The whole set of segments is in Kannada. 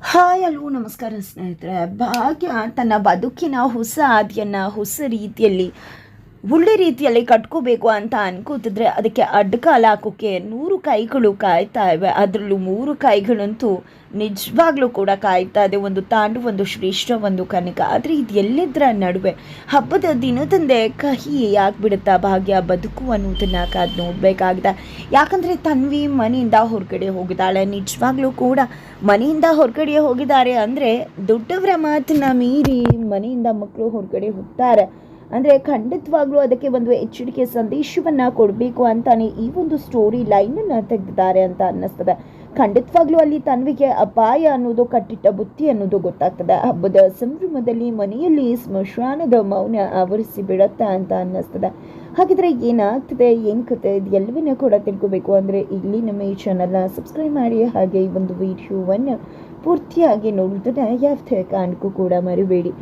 ಹಾಯ್ ಅಲೋ ನಮಸ್ಕಾರ ಸ್ನೇಹಿತರೆ. ಭಾಗ್ಯ ತನ್ನ ಬದುಕಿನ ಹೊಸ ಆದಿಯನ್ನು ಹೊಸ ರೀತಿಯಲ್ಲಿ ಒಳ್ಳೆ ರೀತಿಯಲ್ಲಿ ಕಟ್ಕೋಬೇಕು ಅಂತ ಅನ್ಕೋತಿದ್ರೆ ಅದಕ್ಕೆ ಅಡ್ಡಕಾಲ ಹಾಕೋಕ್ಕೆ ನೂರು ಕೈಗಳು ಕಾಯ್ತಾ ಇವೆ. ಅದರಲ್ಲೂ ಮೂರು ಕೈಗಳಂತೂ ನಿಜವಾಗ್ಲೂ ಕೂಡ ಕಾಯ್ತಾ ಇದೆ. ಒಂದು ತಾಂಡು, ಒಂದು ಶ್ರೇಷ್ಠ, ಒಂದು ಕನಕ. ಆದರೆ ಇದು ಎಲ್ಲಿದ್ರ ನಡುವೆ? ಹಬ್ಬದ ದಿನದಂದೇ ಕಹಿ ಬಿಡುತ್ತಾ ಭಾಗ್ಯ ಬದುಕು ಅನ್ನೋದನ್ನ ಕಾದು ನೋಡಬೇಕಾಗಿದೆ. ಯಾಕಂದರೆ ತನ್ವಿ ಮನೆಯಿಂದ ಹೊರಗಡೆ ಹೋಗಿದ್ದಾಳೆ. ನಿಜವಾಗ್ಲೂ ಕೂಡ ಮನೆಯಿಂದ ಹೊರಗಡೆ ಹೋಗಿದ್ದಾರೆ. ಅಂದರೆ ದೊಡ್ಡವರ ಮಾತನ್ನ ಮೀರಿ ಮನೆಯಿಂದ ಮಕ್ಕಳು ಹೊರಗಡೆ ಹೋಗ್ತಾರೆ. ಅಂದರೆ ಖಂಡಿತವಾಗ್ಲೂ ಅದಕ್ಕೆ ಒಂದು ಎಚ್ಚರಿಕೆ ಸಂದೇಶವನ್ನು ಕೊಡಬೇಕು ಅಂತಾನೆ ಈ ಒಂದು ಸ್ಟೋರಿ ಲೈನನ್ನು ತೆಗೆದಿದ್ದಾರೆ ಅಂತ ಅನ್ನಿಸ್ತದೆ. ಖಂಡಿತವಾಗ್ಲೂ ಅಲ್ಲಿ ತನ್ವಿಗೆ ಅಪಾಯ ಅನ್ನೋದು, ಕಟ್ಟಿಟ್ಟ ಬುತ್ತಿ ಅನ್ನೋದು ಗೊತ್ತಾಗ್ತದೆ. ಹಬ್ಬದ ಸಂಭ್ರಮದಲ್ಲಿ ಮನೆಯಲ್ಲಿ ಸ್ಮಶಾನದ ಮೌನ ಆವರಿಸಿ ಬಿಡತ್ತೆ ಅಂತ ಅನ್ನಿಸ್ತದೆ. ಹಾಗಿದ್ರೆ ಏನಾಗ್ತದೆ, ಏನು ಕತೆ ಇದು ಎಲ್ಲವನ್ನೂ ಕೂಡ ತಿಳ್ಕೊಬೇಕು ಅಂದರೆ ಇಲ್ಲಿ ನಮ್ಮ ಈ ಚಾನಲ್ನ ಸಬ್ಸ್ಕ್ರೈಬ್ ಮಾಡಿ ಹಾಗೆ ಈ ಒಂದು ವಿಡಿಯೋವನ್ನು ಪೂರ್ತಿಯಾಗಿ ನೋಡುತ್ತದೆ ಯಾವುದೇ ಕಾರಣಕ್ಕೂ ಕೂಡ ಮರಿಬೇಡಿ.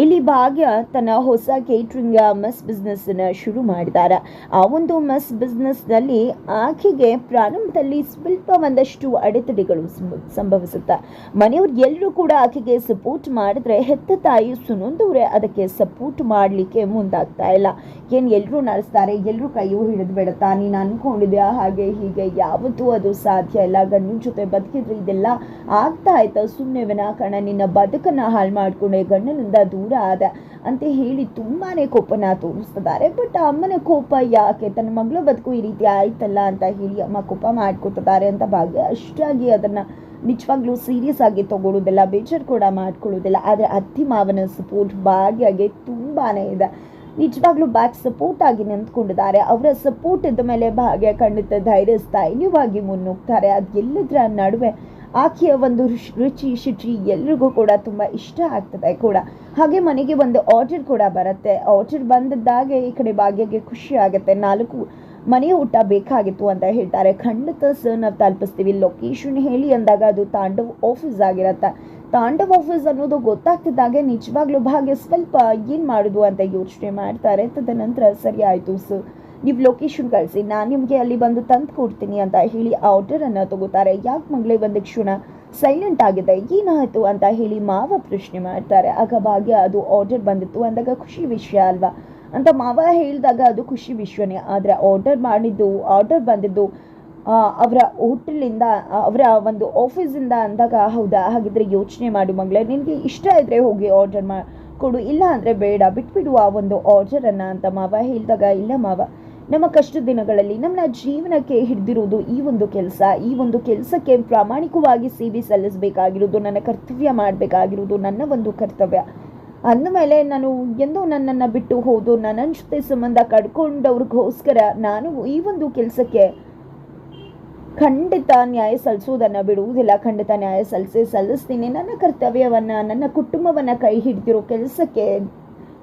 ಇಲ್ಲಿ ಭಾಗ್ಯ ತನ್ನ ಹೊಸ ಕೇಟ್ರಿಂಗ್ ಮಸ್ ಬಿಸ್ನೆಸ್ನ ಶುರು ಮಾಡಿದ್ದಾರೆ ಆ ಒಂದು ಮಸ್ ಬಿಸ್ನೆಸ್ನಲ್ಲಿ ಆಕೆಗೆ ಪ್ರಾರಂಭದಲ್ಲಿ ಸ್ವಲ್ಪ ಒಂದಷ್ಟು ಅಡೆತಡೆಗಳು ಸಂಭ- ಸಂಭವಿಸುತ್ತೆ. ಮನೆಯವ್ರು ಎಲ್ಲರೂ ಕೂಡ ಆಕೆಗೆ ಸಪೋರ್ಟ್ ಮಾಡಿದ್ರೆ ಹೆತ್ತ ತಾಯಿ ಸುನೊಂದವ್ರೆ ಅದಕ್ಕೆ ಸಪೋರ್ಟ್ ಮಾಡಲಿಕ್ಕೆ ಮುಂದಾಗ್ತಾ ಇಲ್ಲ. ಏನು ಎಲ್ಲರೂ ನಡೆಸ್ತಾರೆ ಎಲ್ಲರೂ ಕೈಯೂ ಹಿಡಿದು ಬಿಡುತ್ತಾ? ನೀನು ಅನ್ಕೊಂಡಿದ್ಯಾ? ಹಾಗೆ ಹೀಗೆ ಯಾವತ್ತೂ ಅದು ಸಾಧ್ಯ ಇಲ್ಲ. ಗಂಡನ ಜೊತೆ ಬದುಕಿದ್ರೆ ಇದೆಲ್ಲ ಆಗ್ತಾ ಆಯ್ತಾ ಸುಮ್ಮನೆ ವಿನಾಕಾರಣ ನಿನ್ನ ಬದುಕನ್ನ ಹಾಳು ಮಾಡ್ಕೊಂಡೆ. ಗಂಡನಿಂದ ದೂರ ಆದ ಅಂತ ಹೇಳಿ ತುಂಬಾ ಕೋಪನ ತೋರಿಸ್ತಿದ್ದಾರೆ. ಬಟ್ ಅಮ್ಮನ ಕೋಪ ಯಾಕೆ? ತನ್ನ ಮಗಳ ಬದುಕು ಈ ರೀತಿ ಆಯ್ತಲ್ಲ ಅಂತ ಹೇಳಿ ಅಮ್ಮ ಕೋಪ ಮಾಡ್ಕೊತಿದ್ದಾರೆ ಅಂತ ಭಾಗ್ಯ ಅಷ್ಟಾಗಿ ಅದನ್ನು ನಿಜವಾಗ್ಲೂ ಸೀರಿಯಸ್ ಆಗಿ ತಗೊಳ್ಳೋದಿಲ್ಲ ಬೇಜಾರು ಕೂಡ ಮಾಡ್ಕೊಳ್ಳೋದಿಲ್ಲ ಆದರೆ ಅತ್ತಿ ಮಾವನ ಸಪೋರ್ಟ್ ಭಾಗ್ಯಗೆ ತುಂಬಾ ಇದೆ. ನಿಜವಾಗ್ಲೂ ಬ್ಯಾಕ್ ಸಪೋರ್ಟ್ ಆಗಿ ನಿಂತ್ಕೊಂಡಿದ್ದಾರೆ. ಅವರ ಸಪೋರ್ಟ್ ಇದ್ದ ಮೇಲೆ ಭಾಗ್ಯ ಖಂಡಿತ ಧೈರ್ಯ, ಸ್ಥೈರ್ಯವಾಗಿ ಮುನ್ನುಗ್ತಾರೆ. ಅದು ಎಲ್ಲಿದ್ರ ನಡುವೆ ಆಕೆಯ ಒಂದು ರುಚಿ- ಶುಚಿ ಎಲ್ರಿಗೂ ಕೂಡ ತುಂಬ ಇಷ್ಟ ಆಗ್ತದೆ ಕೂಡ. ಹಾಗೆ ಮನೆಗೆ ಒಂದು ಆರ್ಡರ್ ಕೂಡ ಬರುತ್ತೆ. ಆರ್ಡರ್ ಬಂದದ್ದಾಗೆ ಈ ಕಡೆ ಭಾಗ್ಯಗೆ ಖುಷಿ ಆಗುತ್ತೆ. ನಾಲ್ಕು, ಮನೆ ಊಟ ಬೇಕಾಗಿತ್ತು ಅಂತ ಹೇಳ್ತಾರೆ. ಖಂಡಿತ ಸರ್ ನಾವು ತಲುಪಿಸ್ತೀವಿ. ಲೊಕೇಶನ್ ಹೇಳಿ ಅಂದಾಗ ಅದು ತಾಂಡವ್ ಆಫೀಸ್ ಆಗಿರತ್ತೆ. ತಾಂಡವ್ ಆಫೀಸ್ ಅನ್ನೋದು ಗೊತ್ತಾಗ್ತಿದ್ದಾಗೆ ನಿಜವಾಗ್ಲೂ ಭಾಗ್ಯ ಸ್ವಲ್ಪ ಏನು ಮಾಡೋದು ಅಂತ ಯೋಚನೆ ಮಾಡ್ತಾರೆ. ತದನಂತರ ಸರಿ ಆಯಿತು ಸರ್ ನೀವು ಲೊಕೇಶನ್ ಕಳಿಸಿ ನಾನು ನಿಮಗೆ ಅಲ್ಲಿ ಬಂದು ತಂದು ಕೊಡ್ತೀನಿ ಅಂತ ಹೇಳಿ ಆರ್ಡರನ್ನು ತಗೋತಾರೆ. ಯಾಕೆ ಮಗಳೇ ಬಂದ ಕ್ಷಣ ಸೈಲೆಂಟ್ ಆಗಿದೆ ಏನಾಯಿತು ಅಂತ ಹೇಳಿ ಮಾವ ಪ್ರಶ್ನೆ ಮಾಡ್ತಾರೆ. ಆಗ ಭಾಗ್ಯ ಅದು ಆರ್ಡರ್ ಬಂದಿತ್ತು ಅಂದಾಗ ಖುಷಿ ವಿಷಯ ಅಲ್ವಾ? ಅಂತ ಮಾವ ಹೇಳಿದಾಗ ಅದು ಖುಷಿ ವಿಷಯನೇ ಆದರೆ ಆರ್ಡರ್ ಮಾಡಿದ್ದು ಆರ್ಡರ್ ಬಂದಿದ್ದು ಅವರ ಹೋಟೆಲಿಂದ ಅವರ ಒಂದು ಆಫೀಸಿಂದ ಅಂದಾಗ ಹೌದಾ? ಹಾಗಿದ್ರೆ ಯೋಚನೆ ಮಾಡು ಮಗಳೇ ನಿನಗೆ ಇಷ್ಟ ಇದ್ದರೆ ಹೋಗಿ ಆರ್ಡರ್ ಮಾ, ಕೊಡು. ಇಲ್ಲ ಅಂದರೆ ಬೇಡ. ಬಿಟ್ಬಿಡು ಆ ಒಂದು ಆರ್ಡರನ್ನು ಅಂತ ಮಾವ ಹೇಳಿದಾಗ, ಇಲ್ಲ ಮಾವ. ನಮ್ಮ ಕಷ್ಟ ದಿನಗಳಲ್ಲಿ ನಮ್ಮ ಜೀವನಕ್ಕೆ ಹಿಡಿದಿರುವುದು ಈ ಒಂದು ಕೆಲಸ, ಈ ಒಂದು ಕೆಲಸಕ್ಕೆ ಪ್ರಾಮಾಣಿಕವಾಗಿ ಸೇವೆ ಸಲ್ಲಿಸಬೇಕಾಗಿರುವುದು, ನನ್ನ ಕರ್ತವ್ಯ ಮಾಡಬೇಕಾಗಿರೋದು ನನ್ನ ಒಂದು ಕರ್ತವ್ಯ. ಅಂದಮೇಲೆ ನಾನು ಎಂದೋ ನನ್ನನ್ನು ಬಿಟ್ಟು ಹೋದು, ನನ್ನ ಜೊತೆ ಸಂಬಂಧ ಕಡ್ಕೊಂಡವ್ರಿಗೋಸ್ಕರ ನಾನು ಈ ಒಂದು ಕೆಲಸಕ್ಕೆ ಖಂಡಿತ ನ್ಯಾಯ ಸಲ್ಲಿಸೋದನ್ನು ಬಿಡುವುದಿಲ್ಲ. ಖಂಡಿತ ನ್ಯಾಯ ಸಲ್ಲಿಸಿ ಸಲ್ಲಿಸ್ತೀನಿ. ನನ್ನ ಕರ್ತವ್ಯವನ್ನು, ನನ್ನ ಕುಟುಂಬವನ್ನು ಕೈ ಹಿಡಿದಿರೋ ಕೆಲಸಕ್ಕೆ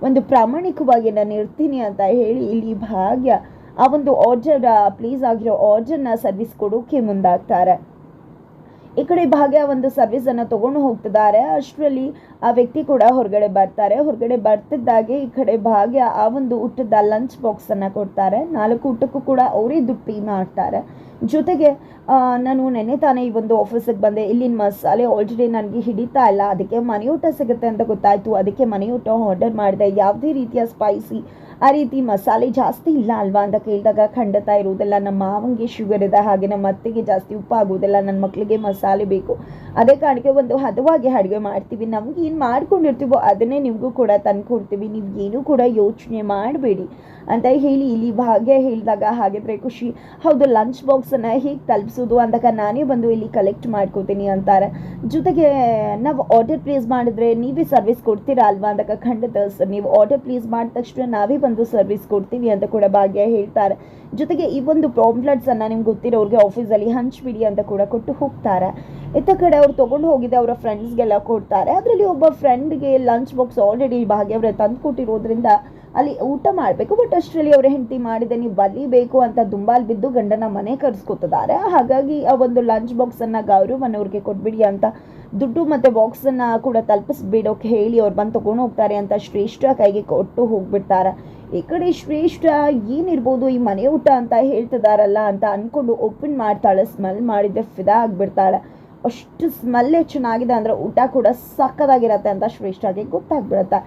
ಒಂದು ಪ್ರಾಮಾಣಿಕವಾಗಿ ನಾನು ಇರ್ತೀನಿ ಅಂತ ಹೇಳಿ ಇಲ್ಲಿ ಭಾಗ್ಯ ಆ ಒಂದು ಆರ್ಡರ್ ಪ್ಲೀಸ್ ಆಗಿರೋ ಆರ್ಡರ್ನ ಸರ್ವಿಸ್ ಕೊಡೋಕೆ ಮುಂದಾಗ್ತಾರೆ. ಈ ಕಡೆ ಭಾಗ್ಯ ಒಂದು ಸರ್ವಿಸ್ ಅನ್ನ ತಗೊಂಡು ಹೋಗ್ತಿದ್ದಾರೆ. ಅಷ್ಟರಲ್ಲಿ ಆ ವ್ಯಕ್ತಿ ಕೂಡ ಹೊರಗಡೆ ಬರ್ತಾರೆ. ಹೊರಗಡೆ ಬರ್ತಿದ್ದಾಗೆ ಈ ಕಡೆ ಭಾಗ್ಯ ಆ ಒಂದು ಊಟದ ಲಂಚ್ ಬಾಕ್ಸ್ ಅನ್ನ ಕೊಡ್ತಾರೆ. ನಾಲ್ಕು ಊಟಕ್ಕೂ ಕೂಡ ಅವರೇ ದುಡ್ಡು ಮಾಡ್ತಾರೆ. ಜೊತೆಗೆ ನಾನು ನೆನ್ನೆ ತಾನೇ ಈ ಒಂದು ಆಫೀಸಿಗೆ ಬಂದೆ. ಇಲ್ಲಿನ ಮಸಾಲೆ ಆಲ್ರೆಡಿ ನನಗೆ ಹಿಡಿತಾ ಇಲ್ಲ. ಅದಕ್ಕೆ ಮನೆಯೂಟ ಸಿಗುತ್ತೆ ಅಂತ ಗೊತ್ತಾಯ್ತು. ಅದಕ್ಕೆ ಮನೆಯೂಟ ಆರ್ಡರ್ ಮಾಡಿದೆ. ಯಾವುದೇ ರೀತಿಯ ಸ್ಪೈಸಿ ಆ ರೀತಿ ಮಸಾಲೆ ಜಾಸ್ತಿ ಇಲ್ಲ ಅಲ್ವಾ ಅಂತ ಕೇಳಿದಾಗ ಖಂಡಿತ ಇರುವುದಿಲ್ಲ. ನಮ್ಮ ಮಾವಂಗೆ ಶುಗರ್ ಇದೆ, ಹಾಗೆ ನಮ್ಮ ಅತ್ತೆಗೆ ಜಾಸ್ತಿ ಉಪ್ಪು ಆಗುವುದಿಲ್ಲ. ನನ್ನ ಮಕ್ಕಳಿಗೆ ಮಸಾಲೆ ಬೇಕು. ಅದೇ ಕಾರಣಕ್ಕೆ ಒಂದು ಹದವಾಗಿ ಅಡುಗೆ ಮಾಡ್ತೀವಿ. ನಮ್ಗೆ ಏನು ಮಾಡ್ಕೊಂಡಿರ್ತೀವೋ ಅದನ್ನೇ ನಿಮಗೂ ಕೂಡ ತಂದು ಕೊಡ್ತೀವಿ. ನೀವು ಏನೂ ಕೂಡ ಯೋಚನೆ ಮಾಡಬೇಡಿ ಅಂತ ಹೇಳಿ ಇಲ್ಲಿ ಭಾಗ್ಯ ಹೇಳಿದಾಗ ಹಾಗಿದ್ರೆ ಖುಷಿ. ಹೌದು ಲಂಚ್ ಬಾಕ್ಸನ್ನು ಹೇಗೆ ತಲುಪಿಸೋದು ಅಂದಾಗ ನಾನೇ ಬಂದು ಇಲ್ಲಿ ಕಲೆಕ್ಟ್ ಮಾಡ್ಕೋತೀನಿ ಅಂತಾರೆ. ಜೊತೆಗೆ ನಾವು ಆರ್ಡರ್ ಪ್ಲೇಸ್ ಮಾಡಿದ್ರೆ ನೀವೇ ಸರ್ವಿಸ್ ಕೊಡ್ತೀರಾ ಅಲ್ವಾ ಅಂದಾಗ ಖಂಡಿತ ಸರ್ ನೀವು ಆರ್ಡರ್ ಪ್ಲೇಸ್ ಮಾಡಿದ ತಕ್ಷಣ ನಾವೇ ಬಂದು ಸರ್ವಿಸ್ ಕೊಡ್ತೀವಿ ಅಂತ ಕೂಡ ಭಾಗ್ಯ ಹೇಳ್ತಾರೆ. ಜೊತೆಗೆ ಈ ಒಂದು ಪಾಂಪ್ಲೆಟ್ಸನ್ನು ನಿಮ್ಗೆ ಗೊತ್ತಿರೋರಿಗೆ ಆಫೀಸಲ್ಲಿ ಹಂಚ್ಬಿಡಿ ಅಂತ ಕೂಡ ಕೊಟ್ಟು ಹೋಗ್ತಾರೆ. ಇತ್ತ ಕಡೆ ಅವ್ರು ತೊಗೊಂಡು ಹೋಗಿದ್ದೆ ಅವರ ಫ್ರೆಂಡ್ಸ್ಗೆಲ್ಲ ಕೊಡ್ತಾರೆ. ಅದರಲ್ಲಿ ಒಬ್ಬ ಫ್ರೆಂಡ್ಗೆ ಲಂಚ್ ಬಾಕ್ಸ್ ಆಲ್ರೆಡಿ ಭಾಗ್ಯ ಅವರೇ ತಂದು ಕೊಟ್ಟಿರೋದ್ರಿಂದ ಅಲ್ಲಿ ಊಟ ಮಾಡಬೇಕು. ಬಟ್ ಅಷ್ಟರಲ್ಲಿ ಅವರ ಹೆಂಡತಿ ಮಾಡಿದೆ, ನೀವು ಬಲಿಬೇಕು ಅಂತ ದುಂಬಾಲ್ ಬಿದ್ದು ಗಂಡನ ಮನೆ ಕರ್ಸ್ಕೊತಿದ್ದಾರೆ. ಹಾಗಾಗಿ ಆ ಒಂದು ಲಂಚ್ ಬಾಕ್ಸನ್ನು ಮನೆಯವ್ರಿಗೆ ಕೊಟ್ಬಿಡಿ ಅಂತ ದುಡ್ಡು ಮತ್ತು ಬಾಕ್ಸನ್ನು ಕೂಡ ತಲುಪಿಸ್ಬಿಡೋಕೆ ಹೇಳಿ ಅವ್ರು ಬಂದು ತೊಗೊಂಡು ಹೋಗ್ತಾರೆ ಅಂತ ಶ್ರೇಷ್ಠ ಕೈಗೆ ಕೊಟ್ಟು ಹೋಗ್ಬಿಡ್ತಾರೆ. ಈ ಕಡೆ ಶ್ರೇಷ್ಠ ಏನಿರ್ಬೋದು ಈ ಮನೆ ಊಟ ಅಂತ ಹೇಳ್ತಿದಾರಲ್ಲ ಅಂತ ಅಂದ್ಕೊಂಡು ಓಪನ್ ಮಾಡ್ತಾಳೆ ಸ್ಮೆಲ್ ಮಾಡಿದ್ದೆ ಫಿದಾ ಆಗಿಬಿಡ್ತಾಳೆ. ಅಷ್ಟು ಸ್ಮೆಲ್ಲೇ ಚೆನ್ನಾಗಿದೆ ಅಂದರೆ ಊಟ ಕೂಡ ಸಕ್ಕದಾಗಿರತ್ತೆ ಅಂತ ಶ್ರೇಷ್ಠಾಗೆ ಗೊತ್ತಾಗ್ಬಿಡುತ್ತೆ.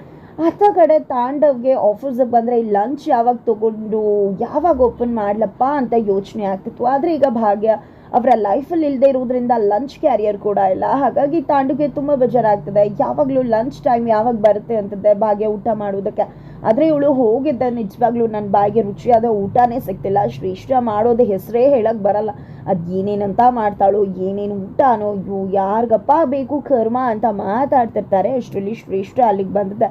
ಅತ್ತ ಕಡೆ ತಾಂಡವ್ಗೆ ಆಫೀಸಿಗೆ ಬಂದರೆ ಈ ಲಂಚ್ ಯಾವಾಗ ತೊಗೊಂಡು, ಯಾವಾಗ ಓಪನ್ ಮಾಡ್ಲಪ್ಪ ಅಂತ ಯೋಚನೆ ಆಗ್ತಿತ್ತು. ಆದರೆ ಈಗ ಭಾಗ್ಯ ಅವರ ಲೈಫಲ್ಲಿ ಇಲ್ಲದೆ ಇರೋದ್ರಿಂದ ಲಂಚ್ ಕ್ಯಾರಿಯರ್ ಕೂಡ ಇಲ್ಲ. ಹಾಗಾಗಿ ತಾಂಡುಗೆ ತುಂಬ ಬೇಜಾರಾಗ್ತದೆ. ಯಾವಾಗಲೂ ಲಂಚ್ ಟೈಮ್ ಯಾವಾಗ ಬರುತ್ತೆ ಅಂತದ್ದೆ ಭಾಗ್ಯ ಊಟ ಮಾಡುವುದಕ್ಕೆ. ಆದರೆ ಇವಳು ಹೋಗಿದ್ದೆ ನಿಜವಾಗ್ಲೂ ನನ್ನ ಬಾಯಿಗೆ ರುಚಿಯಾದ ಊಟನೇ ಸಿಗ್ತಿಲ್ಲ. ಶ್ರೇಷ್ಠ ಮಾಡೋದು ಹೆಸರೇ ಹೇಳಕ್ಕೆ ಬರಲ್ಲ. ಅದು ಏನೇನಂತ ಮಾಡ್ತಾಳೋ, ಏನೇನು ಊಟನೋ ಇವು ಯಾರಿಗಪ್ಪ ಬೇಕು ಕರ್ಮ ಅಂತ ಮಾತಾಡ್ತಿರ್ತಾರೆ. ಅಷ್ಟರಲ್ಲಿ ಶ್ರೇಷ್ಠ ಅಲ್ಲಿಗೆ ಬಂದಿದ್ದೆ.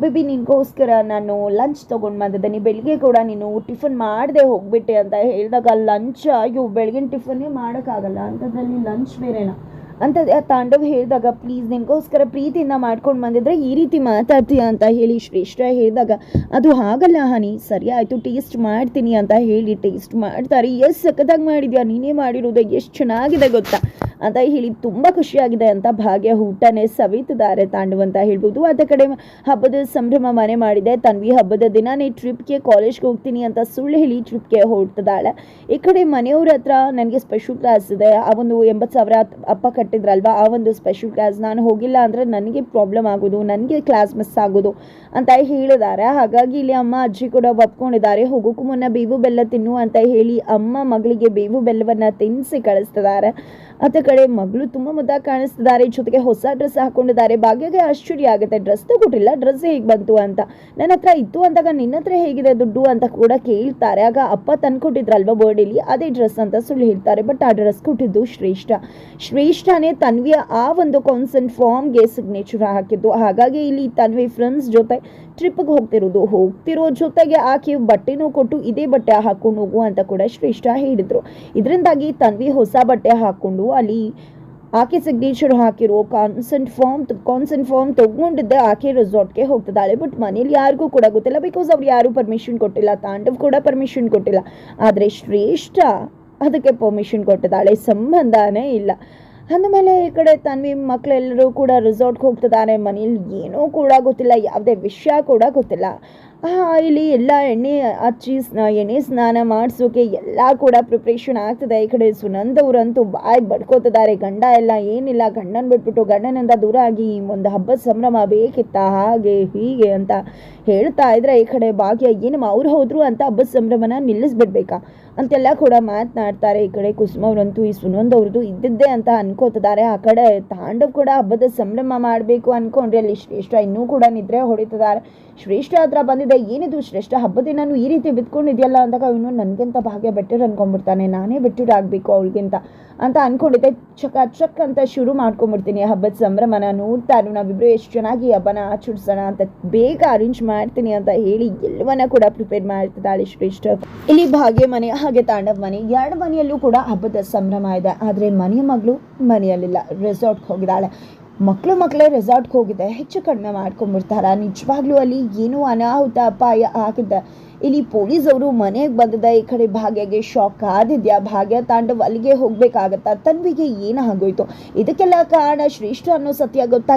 ಬೇಬಿ ನಿನಗೋಸ್ಕರ ನಾನು ಲಂಚ್ ತೊಗೊಂಡು ಬಂದಿದ್ದೀನಿ ಬೆಳಿಗ್ಗೆ ಕೂಡ ನೀನು ಟಿಫನ್ ಮಾಡದೆ ಹೋಗ್ಬಿಟ್ಟೆ ಅಂತ ಹೇಳಿದಾಗ ಲಂಚ್ ಅಯ್ಯೋ ಬೆಳಗಿನ ಟಿಫನ್ನೇ ಮಾಡೋಕ್ಕಾಗಲ್ಲ. ಅಂಥದ್ರಲ್ಲಿ ಲಂಚ್ ಬೇರೆನಾ? ಅಂತ ತಾಂಡವ್ ಹೇಳಿದಾಗ ಪ್ಲೀಸ್ ನಿನಗೋಸ್ಕರ ಪ್ರೀತಿಯಿಂದ ಮಾಡ್ಕೊಂಡು ಬಂದಿದ್ರೆ ಈ ರೀತಿ ಮಾತಾಡ್ತೀಯ ಅಂತ ಹೇಳಿ ಶ್ರೇಷ್ಠ ಹೇಳಿದಾಗ, ಅದು ಹಾಗಲ್ಲ ಹನಿ, ಸರಿ ಆಯಿತು, ಟೇಸ್ಟ್ ಮಾಡ್ತೀನಿ ಅಂತ ಹೇಳಿ ಟೇಸ್ಟ್ ಮಾಡ್ತಾರೆ. ಎಷ್ಟು ಸಖತ್ತಾಗಿ ಮಾಡಿದ್ಯಾ? ನೀನೇ ಮಾಡಿರೋದು ಎಷ್ಟು ಚೆನ್ನಾಗಿದೆ ಗೊತ್ತಾ? ಅಂತ ಹೇಳಿ ತುಂಬ ಖುಷಿಯಾಗಿದೆ ಅಂತ ಭಾಗ್ಯ ಊಟನೇ ಸವಿತಿದ್ದಾರೆ ತಾಂಡು ಅಂತ ಹೇಳ್ಬೋದು. ಅದ ಕಡೆ ಹಬ್ಬದ ಸಂಭ್ರಮ ಮನೆ ಮಾಡಿದೆ. ತನ್ವಿ ಹಬ್ಬದ ದಿನ ನೀ ಟ್ರಿಪ್ಗೆ ಕಾಲೇಜ್ಗೆ ಹೋಗ್ತೀನಿ ಅಂತ ಸುಳ್ಳು ಹೇಳಿ ಟ್ರಿಪ್ಗೆ ಹೊರಡ್ತಿದ್ದಾಳೆ ಈ ಕಡೆ ಮನೆಯವ್ರ ಹತ್ರ ನನಗೆ ಸ್ಪೆಷಲ್ ಕ್ಲಾಸ್ ಇದೆ. ಆ ಒಂದು ಎಂಬತ್ತು ಸಾವಿರ ಅಪ್ಪ ಕಟ್ಟಿದ್ರಲ್ವಾ, ಆ ಒಂದು ಸ್ಪೆಷಲ್ ಕ್ಲಾಸ್ ನಾನು ಹೋಗಿಲ್ಲ ಅಂದರೆ ನನಗೆ ಪ್ರಾಬ್ಲಮ್ ಆಗೋದು, ನನಗೆ ಕ್ಲಾಸ್ ಮಿಸ್ ಆಗೋದು ಅಂತ ಹೇಳಿದ್ದಾರೆ ಹಾಗಾಗಿ ಇಲ್ಲಿ ಅಮ್ಮ, ಅಜ್ಜಿ ಕೂಡ ಒಪ್ಕೊಂಡಿದ್ದಾರೆ. ಹೋಗೋಕ್ಕೂ ಮುನ್ನ ಬೇವು ಬೆಲ್ಲ ತಿನ್ನು ಅಂತ ಹೇಳಿ ಅಮ್ಮ ಮಗಳಿಗೆ ಬೇವು ಬೆಲ್ಲವನ್ನು ತಿನ್ನಿಸಿ ಕಳಿಸ್ತಿದ್ದಾರೆ. ಅತ್ತ ಕಡೆ ಮಗಳು ತುಂಬಾ ಮುದ್ದಾಗಿ ಕಾಣಿಸ್ತಿದ್ದಾರೆ. ಜೊತೆಗೆ ಹೊಸ ಡ್ರೆಸ್ ಹಾಕೊಂಡಿದ್ದಾರೆ. ಭಾಗ್ಯಗೆ ಆಶ್ಚರ್ಯ ಆಗುತ್ತೆ. ಡ್ರೆಸ್ ತಗೊಟ್ಟಿಲ್ಲ. ಡ್ರೆಸ್ ಹೇಗೆ ಬಂತು ಅಂತ. ನನ್ನ ಹತ್ರ ಇತ್ತು ಅಂದಾಗ ನಿನ್ನ ಹತ್ರ ಹೇಗಿದೆ ದುಡ್ಡು ಅಂತ ಕೂಡ ಕೇಳ್ತಾರೆ. ಆಗ ಅಪ್ಪ ತಂದ್ಕೊಟ್ಟಿದ್ರಲ್ವಾ ಬರ್ಡೇಲಿ ಅದೇ ಡ್ರೆಸ್ ಅಂತ ಸುಳ್ಳು ಹೇಳ್ತಾರೆ. ಬಟ್ ಆ ಡ್ರೆಸ್ ಕೊಟ್ಟಿದ್ದು ಶ್ರೇಷ್ಠ. ಶ್ರೇಷ್ಠನೇ ತನ್ವಿಯ ಆ ಒಂದು ಕಾನ್ಸೆಂಟ್ ಫಾರ್ಮ್ಗೆ ಸಿಗ್ನೇಚರ್ ಹಾಕಿದ್ದು. ಹಾಗಾಗಿ ಇಲ್ಲಿ ತನ್ವಿ ಫ್ರೆಂಡ್ಸ್ ಜೊತೆ ಟ್ರಿಪ್ಗೆ ಹೋಗ್ತಿರೋದು. ಹೋಗ್ತಿರೋ ಜೊತೆಗೆ ಆಕೆ ಬಟ್ಟೆನೂ ಕೊಟ್ಟು ಇದೇ ಬಟ್ಟೆ ಹಾಕ್ಕೊಂಡು ಹೋಗು ಅಂತ ಕೂಡ ಶ್ರೇಷ್ಠ ಹೇಳಿದರು. ಇದರಿಂದಾಗಿ ತನ್ವಿ ಹೊಸ ಬಟ್ಟೆ ಹಾಕ್ಕೊಂಡು ಅಲ್ಲಿ ಆಕೆ ಸಿಗ್ನೇಚರ್ ಹಾಕಿರೋ ಕಾನ್ಸೆಂಟ್ ಫಾರ್ಮ್ ಕಾನ್ಸೆಂಟ್ ಫಾರ್ಮ್ ತಗೊಂಡಿದ್ದೆ. ಆಕೆ ರೆಸಾರ್ಟ್ಗೆ ಹೋಗ್ತಿದ್ದಾಳೆ. ಬಟ್ ಮನೇಲಿ ಯಾರಿಗೂ ಕೂಡ ಗೊತ್ತಿಲ್ಲ. ಬಿಕಾಸ್ ಅವ್ರು ಯಾರೂ ಪರ್ಮಿಷನ್ ಕೊಟ್ಟಿಲ್ಲ. ತಾಂಡವ್ ಕೂಡ ಪರ್ಮಿಷನ್ ಕೊಟ್ಟಿಲ್ಲ. ಆದರೆ ಶ್ರೇಷ್ಠ ಅದಕ್ಕೆ ಪರ್ಮಿಷನ್ ಕೊಟ್ಟಿದ್ದಾಳೆ. ಸಂಬಂಧನೇ ಇಲ್ಲ. ಅಂದಮೇಲೆ ಈ ಕಡೆ ತನ್ವಿ ಮಕ್ಕಳೆಲ್ಲರೂ ಕೂಡ ರಿಸಾರ್ಟ್ಗೆ ಹೋಗ್ತಿದ್ದಾರೆ. ಮನೇಲಿ ಏನೂ ಕೂಡ ಗೊತ್ತಿಲ್ಲ, ಯಾವುದೇ ವಿಷಯ ಕೂಡ ಗೊತ್ತಿಲ್ಲ. ಇಲ್ಲಿ ಎಲ್ಲ ಎಣ್ಣೆ ಹಚ್ಚಿ ಎಣ್ಣೆ ಸ್ನಾನ ಮಾಡಿಸೋಕೆ ಎಲ್ಲ ಕೂಡ ಪ್ರಿಪ್ರೇಷನ್ ಆಗ್ತದೆ. ಈ ಕಡೆ ಸುನಂದವ್ರಂತೂ ಬಾಯಿ ಬಡ್ಕೋತಿದ್ದಾರೆ. ಗಂಡ ಎಲ್ಲ ಏನಿಲ್ಲ, ಗಂಡನ ಬಿಟ್ಬಿಟ್ಟು ಗಂಡನಿಂದ ದೂರ ಆಗಿ ಒಂದು ಹಬ್ಬದ ಸಂಭ್ರಮ ಬೇಕಿತ್ತ, ಹಾಗೆ ಹೀಗೆ ಅಂತ ಹೇಳ್ತಾ ಇದ್ರೆ ಈ ಕಡೆ ಭಾಗ್ಯ ಏನು ಅವ್ರು ಹೋದ್ರು ಅಂತ ಹಬ್ಬದ ಸಂಭ್ರಮನ ನಿಲ್ಲಿಸ್ಬಿಡ್ಬೇಕಾ? ಅಂತೆಲ್ಲ ಕೂಡ ಮಾತನಾಡ್ತಾರೆ ಈ ಕಡೆ ಕುಸುಮವ್ರಂತೂ ಈ ಸುನಂದವ್ರದ್ದು ಇದ್ದಿದ್ದೆ ಅಂತ ಅನ್ಕೋತಿದ್ದಾರೆ. ಆ ಕಡೆ ತಾಂಡವ್ ಕೂಡ ಹಬ್ಬದ ಸಂಭ್ರಮ ಮಾಡಬೇಕು ಅನ್ಕೊಂಡ್ರೆ ಅಲ್ಲಿ ಶ್ರೇಷ್ಠ ಇನ್ನೂ ಕೂಡ ನಿದ್ರೆ ಹೊಡಿತಿದ್ದಾರೆ. ಶ್ರೇಷ್ಠ ಹತ್ರ ಬಂದಿದೆ ಏನಿದು ಶ್ರೇಷ್ಠ ಹಬ್ಬದ ನಾನು ಈ ರೀತಿ ಬಿತ್ಕೊಂಡಿದ್ಯಲ್ಲ ಅಂದಾಗ ಅವನು ನನಗಿಂತ ಭಾಗ್ಯ ಬೆಟರ್ ಅಂದ್ಕೊಂಡ್ಬಿಡ್ತಾನೆ ನಾನೇ ಬೆಟರ್ ಆಗಬೇಕು ಅವಳಿಗಿಂತ ಅಂತ ಅನ್ಕೊಂಡಿದ್ದೆ. ಚಕ ಚಕ್ ಅಂತ ಶುರು ಮಾಡ್ಕೊಂಡ್ಬಿಡ್ತೀನಿ ಹಬ್ಬದ ಸಂಭ್ರಮನ. ನೋಡ್ತಾರು ನಾವಿಬ್ಬರು ಎಷ್ಟು ಚೆನ್ನಾಗಿ ಹಬ್ಬನ ಆಚರಿಸೋಣ ಅಂತ ಬೇಗ ಅರೇಂಜ್ ಮಾಡ್ತೀನಿ ಅಂತ ಹೇಳಿ ಎಲ್ಲವನ್ನ ಕೂಡ ಪ್ರಿಪೇರ್ ಮಾಡ್ತಿದ್ದಾಳೆ ಶ್ರೇಷ್ಠ. ಇಲ್ಲಿ ಭಾಗ್ಯ ಮನೆ, ಹಾಗೆ ತಾಂಡವ್ ಮನೆ. ಎರಡು ಮನೆಯಲ್ಲೂ ಕೂಡ ಹಬ್ಬದ ಸಂಭ್ರಮ ಇದೆ. ಆದರೆ ಮನೆಯ ಮಗಳು ಮನೆಯಲ್ಲಿಲ್ಲ. ರೆಸಾರ್ಟ್ಗೆ ಹೋಗಿದ್ದಾಳೆ. ಮಕ್ಕಳು ಮಕ್ಕಳೇ ರೆಸಾರ್ಟ್ಗೆ ಹೋಗಿದೆ ಹೆಚ್ಚು ಕಡಿಮೆ ಮಾಡ್ಕೊಂಡ್ಬಿಡ್ತಾರ? ನಿಜವಾಗ್ಲೂ ಅಲ್ಲಿ ಏನೋ ಅನಾಹುತ ಅಪಾಯ ಆಗಿದೆ ಇಲ್ಲಿ ಪೊಲೀಸ್ ಅವರು ಮನೆಗೆ ಬಂದಿದ್ದ ಈ ಕಡೆ ಭಾಗ್ಯಗೆ ಶಾಕ್ ಆದಿದ್ಯಾ? ಭಾಗ್ಯ ತಾಂಡವ್ ಅಲ್ಲಿಗೆ ಹೋಗ್ಬೇಕಾಗತ್ತಾ? ತನ್ವಿಗೆ ಏನಾಗೋಯ್ತು ಇದಕ್ಕೆಲ್ಲ ಕಾರಣ ಶ್ರೇಷ್ಠ ಅನ್ನೋ ಸತ್ಯ ಗೊತ್ತಾಗಿ